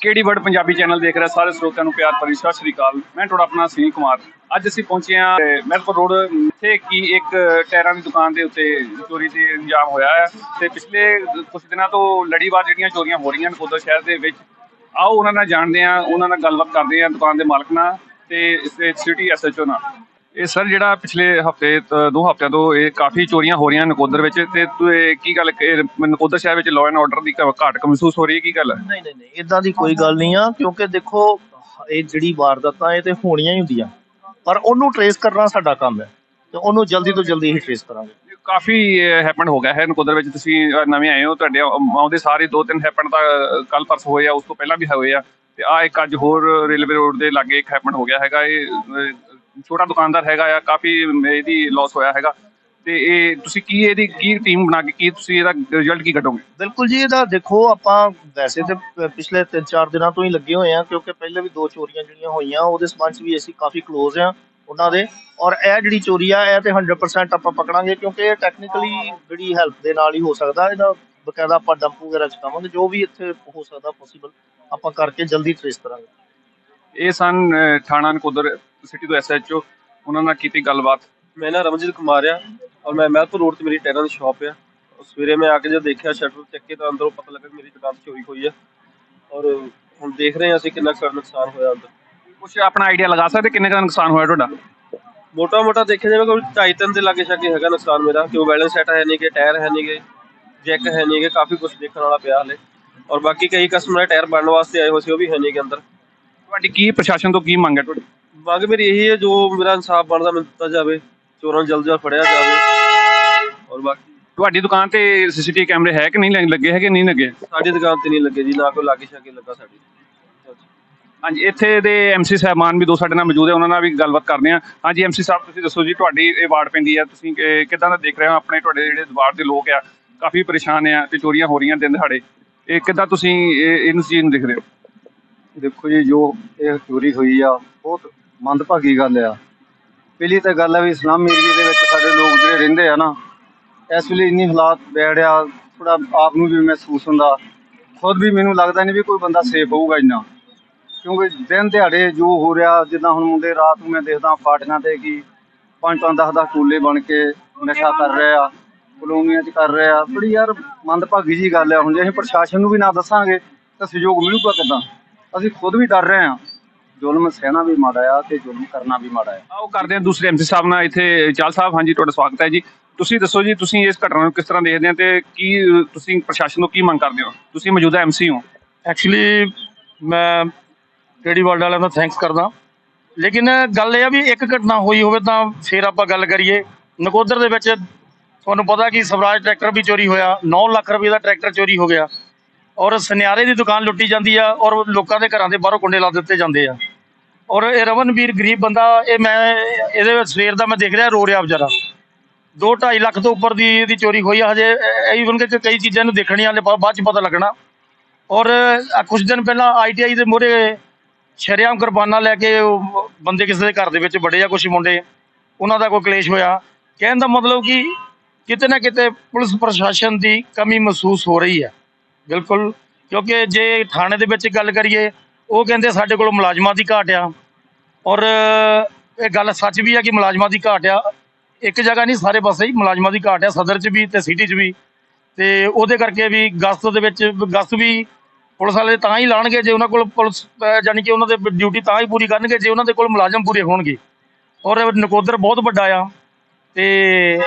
ਕਿਹੜੀ word Punjabi channel ਦੇਖ ਰਹੇ ਸਾਰੇ ਸਰੋਤਿਆਂ ਨੂੰ ਪਿਆਰ ਭਰੀ ਸਤਿ ਸ੍ਰੀ ਅਕਾਲ। ਮੈਂ ਤੁਹਾਡਾ ਆਪਣਾ ਸਿੰਘ ਕੁਮਾਰ। ਅੱਜ ਅਸੀਂ ਪਹੁੰਚੇ ਹਾਂ ਮਹਿਲਪੁਰ ਰੋਡ, ਇੱਥੇ ਕੀ ਇੱਕ ਟਾਇਰਾਂ ਦੀ ਦੁਕਾਨ ਦੇ ਉੱਤੇ ਚੋਰੀ ਤੇ ਇੰਜਾਮ ਹੋਇਆ ਹੈ ਤੇ ਪਿਛਲੇ ਕੁਝ ਦਿਨਾਂ ਤੋਂ ਲੜੀਵਾਰ ਜਿਹੜੀਆਂ ਚੋਰੀਆਂ ਹੋ ਰਹੀਆਂ ਨਕੋਦਰ ਸ਼ਹਿਰ ਦੇ ਵਿੱਚ, ਆਓ ਉਹਨਾਂ ਨਾਲ ਜਾਣਦੇ ਹਾਂ, ਉਹਨਾਂ ਨਾਲ ਗੱਲਬਾਤ ਕਰਦੇ ਹਾਂ ਦੁਕਾਨ ਦੇ ਮਾਲਕ ਨਾਲ ਤੇ ਇਸ ਸਿਟੀ ਐਸਐਚਓ ਨਾਲ। ਇਹ ਸਰ ਜਿਹੜਾ ਪਿਛਲੇ ਹਫ਼ਤੇ ਦੋ ਹਫਤਿਆਂ ਤੋਂ ਇਹ ਕਾਫੀ ਚੋਰੀਆਂ ਹੋ ਰਹੀਆਂ ਨਕੋਦਰ ਵਿੱਚ ਤੇ ਤੂੰ ਇਹ ਕੀ ਗੱਲ ਇਹ ਨਕੋਦਰ ਸ਼ਹਿਰ ਵਿੱਚ ਲਾਅ ਐਂਡ ਆਰਡਰ ਦੀ ਘ- ਘਾਟ ਮਹਿਸੂਸ ਹੋ ਰਹੀ ਹੈ ਕੀ ਗੱਲ? ਹੈ ਨਹੀਂ ਨਹੀਂ ਨਹੀਂ ਇਦਾਂ ਦੀ ਕੋਈ ਗੱਲ ਨਹੀਂ ਆ ਕਿਉਂਕਿ ਦੇਖੋ ਇਹ ਜਿਹੜੀ ਵਾਰਦਾਤਾਂ ਇਹ ਤੇ ਹੋਣੀਆਂ ਹੀ ਹੁੰਦੀਆਂ। ਪਰ ਉਹਨੂੰ ਟਰੇਸ ਕਰਨਾ ਸਾਡਾ ਕੰਮ ਹੈ ਤੇ ਉਹਨੂੰ ਜਲਦੀ ਤੋਂ ਜਲਦੀ ਹੀ ਟਰੇਸ ਕਰਾਂਗੇ। ਕਾਫੀ ਹੈਪਨ ਹੋ ਗਿਆ ਹੈ ਨਕੋਦਰ ਵਿੱਚ ਤੁਸੀਂ ਨਵੇਂ ਆਏ ਹੋ ਤੁਹਾਡੇ ਆਉ- ਆਉਂਦੇ ਸਾਰੇ ਦੋ ਤਿੰਨ ਹੈਪਨ ਤਾਂ ਕੱਲ ਪਰਸ ਹੋਏ ਆ ਉਸ ਤੋਂ ਪਹਿਲਾਂ ਵੀ ਹੋਏ ਆ। ਤੇ ਆ ਇੱਕ ਅੱਜ ਹੋਰ ਰੇਲਵੇ ਰੋਡ ਦੇ ਲਾਗੇ ਇੱਕ ਹੈਪਨ ਹੋ ਗਿਆ ਹੈਗਾ ਇਹ ਛੋਟਾ ਦੁਕਾਨਦਾਰ ਹੈਗਾ ਆ ਕਾਫੀ ਇਹਦੀ ਲਾਸ ਹੋਇਆ ਹੈਗਾ। ਤੇ ਇਹ ਤੁਸੀਂ ਕੀ ਇਹਦੀ ਕੀ ਟੀਮ ਬਣਾ ਕੇ ਕੀ ਤੁਸੀਂ ਇਹਦਾ ਰਿਜ਼ਲਟ ਕੀ ਕੱਢੋਗੇ? ਬਿਲਕੁਲ ਜੀ ਇਹਦਾ ਦੇਖੋ ਆਪਾਂ ਵੈਸੇ ਤੇ ਪਿਛਲੇ 3-4 ਦਿਨਾਂ ਤੋਂ ਹੀ ਲੱਗੇ ਹੋਏ ਆ ਕਿਉਂਕਿ ਪਹਿਲੇ ਵੀ ਦੋ ਚੋਰੀਆਂ ਜਿਹੜੀਆਂ ਹੋਈਆਂ ਉਹਦੇ ਸੰਬੰਧ ਵੀ ਅਸੀਂ ਕਾਫੀ ক্লোਜ਼ ਆ ਉਹਨਾਂ ਦੇ। ਔਰ ਇਹ ਜਿਹੜੀ ਚੋਰੀ ਆ ਇਹ ਤੇ 100% ਆਪਾਂ ਪਕੜਾਂਗੇ ਕਿਉਂਕਿ ਇਹ ਟੈਕਨੀਕਲੀ ਜਿਹੜੀ ਹੈਲਪ ਦੇ ਨਾਲ ਹੀ ਹੋ ਸਕਦਾ ਇਹਦਾ ਬਕਾਇਦਾ ਆਪਾਂ ਡੰਪ ਵਗੈਰਾ ਚਕਾਵਾਂਗੇ ਜੋ ਵੀ ਇੱਥੇ ਹੋ ਸਕਦਾ ਪੋਸੀਬਲ ਆਪਾਂ ਕਰਕੇ ਜਲਦੀ ਟ੍ਰੇਸ ਕਰਾਂਗੇ। ਇਹ ਸਨ ਥਾਣਾ ਨਕੋਦਰ ਸਿਟੀ ਤੋਂ ਐਸਐਚਓ ਉਹਨਾਂ ਨਾਲ ਕੀਤੀ ਗੱਲਬਾਤ। ਮੈਂ ਨਾ ਰਮਨਜੀਤ ਕੁਮਾਰ ਆ ਔਰ ਮੈਂ ਮਹਿਲਪੁਰ ਰੋਡ ਤੇ ਮੇਰੀ ਟਾਇਰਾਂ ਦੀ ਸ਼ਾਪ ਆ। ਔਰ ਸਵੇਰੇ ਮੈਂ ਆ ਕੇ ਜਦ ਦੇਖਿਆ ਸ਼ਟਰ ਚੱਕੇ ਤਾਂ ਅੰਦਰੋਂ ਪਤਾ ਲੱਗਾ ਕਿ ਮੇਰੀ ਦੁਕਾਨ ਚੋਰੀ ਹੋਈ ਆ। ਔਰ ਹੁਣ ਦੇਖ ਰਹੇ ਹਾਂ ਅਸੀਂ ਕਿੰਨਾ ਕੁ ਸਾਡਾ ਨੁਕਸਾਨ ਹੋਇਆ ਅੰਦਰ। ਕੁਝ ਆਪਣਾ ਆਈਡੀਆ ਲਗਾ ਸਕਦੇ ਕਿੰਨੇ ਦਾ ਨੁਕਸਾਨ ਹੋਇਆ ਤੁਹਾਡਾ? ਮੋਟਾ ਮੋਟਾ ਦੇਖਿਆ ਜਾਵੇ ਕੋਈ ਢਾਈ ਤਿੰਨ ਦੇ ਲਾਗੇ ਛਾਗੇ ਹੈਗਾ ਨੁਕਸਾਨ ਮੇਰਾ ਕਿਉਂ ਬੈਲੈਂਸ ਸੈਟ ਹੈ ਨਹੀਂ ਕਿ ਟਾਇਰ ਹੈ ਨਹੀਂ ਗੇ ਜੈਕ ਹੈ ਨਹੀਂ ਗੇ ਕਾਫੀ ਕੁਝ ਦੇਖਣ ਵਾਲਾ ਪਿਆ ਹਲੇ। ਔਰ ਬਾਕੀ ਕਈ ਕਸਟਮਰ ਟਾਇਰ ਬਣਨ ਵਾਸਤੇ ਆਏ ਹੋਏ ਸੀ ਉਹ ਵੀ ਹੈ ਨਹੀਂ ਗੇ ਅੰਦਰ। ਤੁਹਾਡੀ ਕੀ ਪ੍ਰਸ਼ਾਸਨ ਤੋਂ ਕੀ ਮੰਗ ਹੈ ਤੁਹਾਡੀ? ਮੰਗ ਮੇਰੀ ਇਹੀ ਹੈ ਜੋ ਮੇਰਾ ਇਨਸਾਫ ਬਣਦਾ ਮੈਨੂੰ ਦਿੱਤਾ ਜਾਵੇ ਚੋਰਾਂ ਨੂੰ ਜਲਦ ਜਲਦ ਫੜਿਆ ਜਾਵੇ। ਔਰ ਬਾਕੀ ਤੁਹਾਡੀ ਦੁਕਾਨ ਤੇ ਸੀਸੀਟੀਵੀ ਕੈਮਰੇ ਹੈ ਕਿ ਨਹੀਂ ਲੱਗ- ਲੱਗੇ ਹੈਗੇ ਨਹੀਂ ਲੱਗੇ? ਸਾਡੀ ਦੁਕਾਨ ਤੇ ਨਹੀਂ ਲੱਗੇ ਜੀ ਨਾ ਕੋਈ ਲਾਗੇ ਛਾਗੇ ਲੱਗਾ ਸਾਡੀ। ਹਾਂਜੀ ਇੱਥੇ ਦੇ ਐਮਸੀ ਸਾਹਿਬਾਨ ਵੀ ਦੋ ਸਾਡੇ ਨਾਲ ਮੌਜੂਦ ਹੈ ਉਹਨਾਂ ਨਾਲ ਵੀ ਗੱਲਬਾਤ ਕਰਦੇ ਹਾਂ। ਹਾਂਜੀ ਐਮਸੀ ਸਾਹਿਬ ਤੁਸੀਂ ਦੱਸੋ ਜੀ ਤੁਹਾਡੀ ਇਹ ਵਾਰਡ ਪੈਂਦੀ ਹੈ ਤੁਸੀਂ ਕਿ- ਕਿੱਦਾਂ ਦਾ ਦੇਖ ਰਹੇ ਹੋ? ਆਪਣੇ ਤੁਹਾਡੇ ਜਿਹੜੇ ਵਾਰਡ ਦੇ ਲੋਕ ਆ ਕਾਫੀ ਪਰੇਸ਼ਾਨ ਆ ਤੇ ਚੋਰੀਆਂ ਹੋ ਰਹੀਆਂ ਦਿਨ ਦਿਹਾੜੇ। ਇਹ ਕਿੱਦਾਂ ਤੁਸੀਂ ਇਹ ਇਸ ਚੀਜ਼ ਨੂੰ ਦੇਖਦੇ ਹੋ? ਦੇਖੋ ਜੀ ਜੋ ਇਹ ਚੋਰੀ ਹੋਈ ਆ ਬਹੁਤ ਮੰਦਭਾਗੀ ਗੱਲ ਆ। ਪਹਿਲੀ ਤਾਂ ਗੱਲ ਹੈ ਵੀ ਇਸਲਾਮੀ ਏਰੀਏ ਦੇ ਵਿੱਚ ਸਾਡੇ ਲੋਕ ਜਿਹੜੇ ਰਹਿੰਦੇ ਆ ਨਾ, ਇਸ ਵੇਲੇ ਇੰਨੀ ਹਾਲਾਤ ਬੈੜਿਆ ਥੋੜਾ ਆਪ ਨੂੰ ਵੀ ਮਹਿਸੂਸ ਹੁੰਦਾ। ਖੁਦ ਵੀ ਮੈਨੂੰ ਲੱਗਦਾ ਨਹੀਂ ਵੀ ਕੋਈ ਬੰਦਾ ਸੇਫ ਹੋਊਗਾ ਇੰਨਾ। ਕਿਉਂਕਿ ਦਿਨ ਦਿਹਾੜੇ ਜੋ ਹੋ ਰਿਹਾ, ਜਿੱਦਾਂ ਹੁਣ ਮੁੰਡੇ ਰਾਤ ਨੂੰ ਮੈਂ ਦੇਖਦਾ ਪਾਰਟੀਆਂ ਤੇ ਕੀ ਪੰਜ ਪੰਜ 10 10 ਟੋਲੇ ਬਣ ਕੇ ਨਸ਼ਾ ਕਰ ਰਹੇ ਆ, ਕਲੋਨੀਆਂ 'ਚ ਕਰ ਰਹੇ ਆ। ਬੜੀ ਯਾਰ ਮੰਦਭਾਗੀ ਜੀ ਗੱਲ ਆ। ਹੁਣ ਜੇ ਅਸੀਂ ਪ੍ਰਸ਼ਾਸਨ ਨੂੰ ਵੀ ਨਾ ਦੱਸਾਂਗੇ, ਤਾਂ ਸਹਿਯੋਗ ਮਿਲੂਗਾ ਕਿੱਦਾਂ? ਅਸੀਂ ਖੁਦ ਵੀ ਡਰ ਰਹੇ ਹਾਂ। ਜ਼ੁਲਮ ਸਹਿਣਾ ਵੀ ਮਾੜਾ ਆ ਤੇ ਜ਼ੁਲਮ ਕਰਨਾ ਵੀ ਮਾੜਾ ਆ। ਆਓ ਕਰਦੇ ਹਾਂ ਦੂਸਰੇ ਐਮਸੀ ਸਾਹਿਬ ਨਾਲ ਇੱਥੇ ਚਾਲ ਸਾਹਿਬ। ਹਾਂਜੀ ਤੁਹਾਡਾ ਸਵਾਗਤ ਹੈ ਜੀ। ਤੁਸੀਂ ਦੱਸੋ ਜੀ ਤੁਸੀਂ ਇਸ ਘਟਨਾ ਨੂੰ ਕਿਸ ਤਰ੍ਹਾਂ ਦੇਖਦੇ ਹੋ ਤੇ ਕੀ ਤੁਸੀਂ ਪ੍ਰਸ਼ਾਸਨ ਤੋਂ ਕੀ ਮੰਗ ਕਰਦੇ ਹੋ? ਤੁਸੀਂ ਮੌਜੂਦਾ ਐਮਸੀ ਹੋ। ਐਕਚੁਅਲੀ ਮੈਂ ਕਿਹੜੀ ਵਰਲਡ ਵਾਲਿਆਂ ਦਾ ਥੈਂਕਸ ਕਰਦਾ। ਲੇਕਿਨ ਗੱਲ ਇਹ ਆ ਵੀ ਇੱਕ ਘਟਨਾ ਹੋਈ ਹੋਵੇ ਤਾਂ ਫਿਰ ਆਪਾਂ ਗੱਲ ਕਰੀਏ। ਨਕੋਦਰ ਦੇ ਵਿੱਚ ਤੁਹਾਨੂੰ ਪਤਾ ਕਿ ਸਵਰਾਜ ਟਰੈਕਟਰ ਵੀ ਚੋਰੀ ਹੋਇਆ। 9 ਲੱਖ ਰੁਪਏ ਦਾ ਟਰੈਕਟਰ ਚੋਰੀ ਹੋ ਗਿਆ। ਔਰ ਸੁਨਿਆਰੇ ਦੀ ਦੁਕਾਨ ਲੁੱਟੀ ਜਾਂਦੀ ਆ ਔਰ ਲੋਕਾਂ ਦੇ ਘਰਾਂ ਦੇ ਬਾਹਰੋਂ ਕੁੰਡੇ ਲਾ ਦਿੱਤੇ ਜਾਂਦੇ ਆ। ਔਰ ਇਹ ਰਮਨਵੀਰ ਗਰੀਬ ਬੰਦਾ, ਇਹ ਮੈਂ, ਇਹਦੇ ਸਵੇਰ ਦਾ ਮੈਂ ਦੇਖ ਰਿਹਾ, ਰੋ ਰਿਹਾ ਵਿਚਾਰਾ। 2.5 ਲੱਖ ਤੋਂ ਉੱਪਰ ਦੀ ਇਹਦੀ ਚੋਰੀ ਹੋਈ ਆ, ਹਜੇ ਈਵਨ ਕਿ ਕਈ ਚੀਜ਼ਾਂ ਨੂੰ ਦੇਖਣੀਆਂ ਹਲੇ ਬਾਅਦ ਚ ਪਤਾ ਲੱਗਣਾ। ਔਰ ਆਹ ਕੁਝ ਦਿਨ ਪਹਿਲਾਂ ਆਈਟੀਆਈ ਦੇ ਮੂਹਰੇ ਸ਼ਰੇਆਮ ਕੁਰਬਾਨਾ ਲੈ ਕੇ ਬੰਦੇ ਕਿਸੇ ਦੇ ਘਰ ਦੇ ਵਿੱਚ ਬੜੇ ਆ ਕੁਝ ਮੁੰਡੇ। ਉਹਨਾਂ ਦਾ ਕੋਈ ਕਲੇਸ਼ ਹੋਇਆ। ਕਹਿਣ ਦਾ ਮਤਲਬ ਕਿ ਕਿਤੇ ਨਾ ਕਿਤੇ ਪੁਲਿਸ ਪ੍ਰਸ਼ਾਸਨ ਦੀ ਕਮੀ ਮਹਿਸੂਸ ਹੋ ਰਹੀ ਹੈ ਬਿਲਕੁਲ, ਕਿਉਂਕਿ ਜੇ ਥਾਣੇ ਦੇ ਵਿੱਚ ਗੱਲ ਕਰੀਏ, ਉਹ ਕਹਿੰਦੇ ਸਾਡੇ ਕੋਲ ਮੁਲਾਜ਼ਮਾਂ ਦੀ ਘਾਟ ਆ। ਔਰ ਇਹ ਗੱਲ ਸੱਚ ਵੀ ਆ ਕਿ ਮੁਲਾਜ਼ਮਾਂ ਦੀ ਘਾਟ ਆ। ਇੱਕ ਜਗ੍ਹਾ ਨਹੀਂ, ਸਾਰੇ ਪਾਸੇ ਹੀ ਮੁਲਾਜ਼ਮਾਂ ਦੀ ਘਾਟ ਆ, ਸਦਰ 'ਚ ਵੀ ਤੇ ਸਿਟੀ 'ਚ ਵੀ। ਤੇ ਉਹਦੇ ਕਰਕੇ ਵੀ ਗਸਤ ਦੇ ਵਿੱਚ, ਗਸਤ ਵੀ ਪੁਲਿਸ ਵਾਲੇ ਤਾਂ ਹੀ ਲਾਣਗੇ ਜੇ ਉਹਨਾਂ ਕੋਲ ਪੁਲਿਸ, ਅਹ ਜਾਣੀ ਕਿ ਉਹਨਾਂ ਦੇ ਡਿਊਟੀ ਤਾਂ ਹੀ ਪੂਰੀ ਕਰਨਗੇ, ਜੇ ਉਹਨਾਂ ਦੇ ਕੋਲ ਮੁਲਾਜ਼ਮ ਪੂਰੇ ਹੋਣਗੇ। ਔਰ ਨਕੋਦਰ ਬਹੁਤ ਵੱਡਾ ਆ। ਤੇ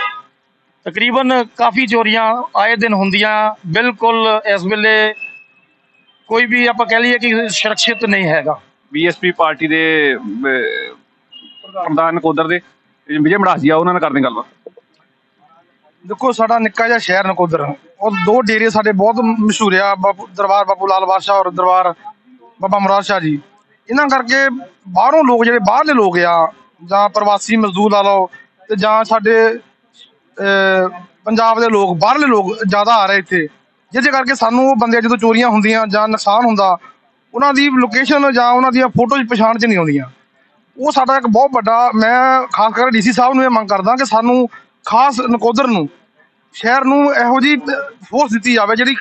ਤਕਰੀਬਨ ਕਾਫੀ ਚੋਰੀਆਂ ਆਏ ਦਿਨ ਹੁੰਦੀਆਂ ਬਿਲਕੁਲ ਇਸ ਵੇਲੇ ਕੋਈ ਵੀ ਆਪਾਂ ਕਹਿ ਲਈਏ ਕਿ ਸੁਰੱਖਿਅਤ ਨਹੀਂ ਹੈਗਾ। ਬੀਐਸਪੀ ਪਾਰਟੀ ਦੇ ਪ੍ਰਧਾਨ ਨਕੋਦਰ ਦੇ ਵਿਜੇ ਮੜਾਸ ਜੀ ਆ ਉਹਨਾਂ ਨਾਲ ਕਰਦੇ ਗੱਲਬਾਤ। ਦੇਖੋ ਸਾਡਾ ਨਿੱਕਾ ਜਿਹਾ ਸ਼ਹਿਰ ਨਕੋਦਰ ਉਹ ਦੋ ਡੇਰੇ ਸਾਡੇ ਬਹੁਤ ਮਸ਼ਹੂਰ ਆ ਬਾਪੂ ਦਰਬਾਰ ਬਾਪੂ ਲਾਲ ਬਾਦਸ਼ਾਹ ਔਰ ਦਰਬਾਰ ਬਾਬਾ ਮੁਰਾਦ ਸ਼ਾਹ ਜੀ। ਇਹਨਾਂ ਕਰਕੇ ਬਾਹਰੋਂ ਲੋਕ ਜਿਹੜੇ ਬਾਹਰਲੇ ਲੋਕ ਆ ਜਾਂ ਪ੍ਰਵਾਸੀ ਮਜ਼ਦੂਰ ਲਾ ਲਓ ਤੇ ਜਾਂ ਸਾਡੇ ਪੰਜਾਬ ਦੇ ਲੋਕ, ਬਾਹਰਲੇ ਲੋਕ ਜ਼ਿਆਦਾ ਆ ਰਹੇ ਇੱਥੇ। ਜਿਹਦੇ ਕਰਕੇ ਸਾਨੂੰ ਉਹ ਬੰਦੇ ਜਦੋਂ ਚੋਰੀਆਂ ਹੁੰਦੀਆਂ ਜਾਂ ਨੁਕਸਾਨ ਹੁੰਦਾ, ਉਹਨਾਂ ਦੀ ਲੋਕੇਸ਼ਨ ਜਾਂ ਉਹਨਾਂ ਦੀਆਂ ਫੋਟੋਜ਼ ਪਛਾਣ ਚ ਨਹੀਂ ਆਉਂਦੀਆਂ। ਉਹ ਸਾਡਾ ਇੱਕ ਬਹੁਤ ਵੱਡਾ, ਮੈਂ ਖਾਸ ਕਰਕੇ ਡੀਸੀ ਸਾਹਿਬ ਨੂੰ ਇਹ ਮੰਗ ਕਰਦਾ ਕਿ ਸਾਨੂੰ ਖਾਸ ਨਕੋਦਰ ਨੂੰ, ਸ਼ਹਿਰ ਨੂੰ ਇਹੋ ਜੀ ਫੋਰਸ ਦਿੱਤੀ ਜਾਵੇ ਜਿਹੜੀ,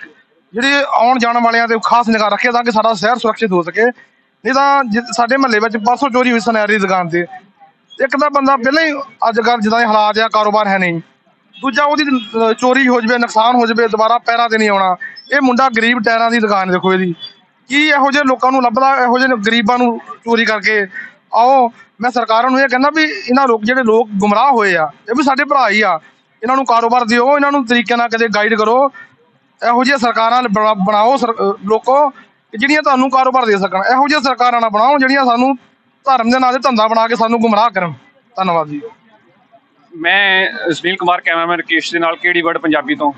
ਜਿਹੜੇ ਆਉਣ ਜਾਣ ਵਾਲਿਆਂ ਤੇ ਖਾਸ ਨਿਗਾਹ ਰੱਖੇ ਤਾਂ ਕਿ ਸਾਡਾ ਸ਼ਹਿਰ ਸੁਰੱਖਿਅਤ ਹੋ ਸਕੇ। ਨਹੀਂ ਤਾਂ ਜਿ- ਸਾਡੇ ਮਹੱਲੇ ਵਿੱਚ ਪਰਸੋਂ ਚੋਰੀ ਹੋਈ ਸਨੈਰੀ ਦੁਕਾਨ ਤੇ। ਇੱਕ ਤਾਂ ਬੰਦਾ ਪਹਿਲਾਂ ਹੀ ਅੱਜ ਕੱਲ੍ਹ ਜਿੱਦਾਂ ਦੇ ਹਾਲਾਤ ਆ, ਕਾਰੋਬਾਰ ਹੈ ਨਹੀਂ। ਦੂਜਾ ਉਹਦੀ ਚੋਰੀ ਹੋ ਜਵੇ, ਨੁਕਸਾਨ ਹੋ ਜਵੇ, ਦੁਬਾਰਾ ਪੈਰਾਂ ਤੇ ਨਹੀਂ ਆਉਣਾ। ਇਹ ਮੁੰਡਾ ਗਰੀਬ ਟਾਇਰਾਂ ਦੀ ਦੁਕਾਨ ਦੇਖੋ ਇਹਦੀ। ਕੀ ਇਹੋ ਜਿਹੇ ਲੋਕਾਂ ਨੂੰ ਲੱਭਦਾ, ਇਹੋ ਜਿਹੇ ਗਰੀਬਾਂ ਨੂੰ ਚੋਰੀ ਕਰਕੇ? ਆਓ, ਮੈਂ ਸਰਕਾਰਾਂ ਨੂੰ ਇਹ ਕਹਿੰਦਾ ਵੀ ਇਹਨਾਂ ਲੋਕ ਜਿਹੜੇ ਲੋਕ ਗੁੰਮਰਾਹ ਹੋਏ ਆ, ਇਹ ਵੀ ਸਾਡੇ ਭਰਾ ਹੀ ਆ। ਇਹਨਾਂ ਨੂੰ ਕਾਰੋਬਾਰ ਦਿਓ, ਇਹਨਾਂ ਨੂੰ ਤਰੀਕੇ ਨਾਲ ਕਦੇ ਗਾਈਡ ਕਰੋ। ਇਹੋ ਜਿਹੀਆਂ ਸਰਕਾਰਾਂ ਬਣਾ- ਬਣਾਓ ਸਰ- ਲੋਕੋ ਜਿਹੜੀਆਂ ਤੁਹਾਨੂੰ ਕਾਰੋਬਾਰ ਦੇ ਸਕਣ। ਇਹੋ ਜਿਹੀਆਂ ਸਰਕਾਰਾਂ ਨਾ ਬਣਾਓ, ਜਿਹੜੀਆਂ ਸਾਨੂੰ ਧਰਮ ਦੇ ਨਾਂ ਤੇ ਧੰਦਾ ਬਣਾ ਕੇ ਸਾਨੂੰ ਗੁੰਮਰਾਹ ਕਰਨ। ਧੰਨਵਾਦ ਜੀ। ਮੈਂ ਸੁਨੀਲ ਕੁਮਾਰ ਕੈਮਰਾਮੈਨ ਰਕੇਸ਼ ਦੇ ਨਾਲ ਕਿਹੜੀ ਵਰਡ ਪੰਜਾਬੀ ਤੋਂ?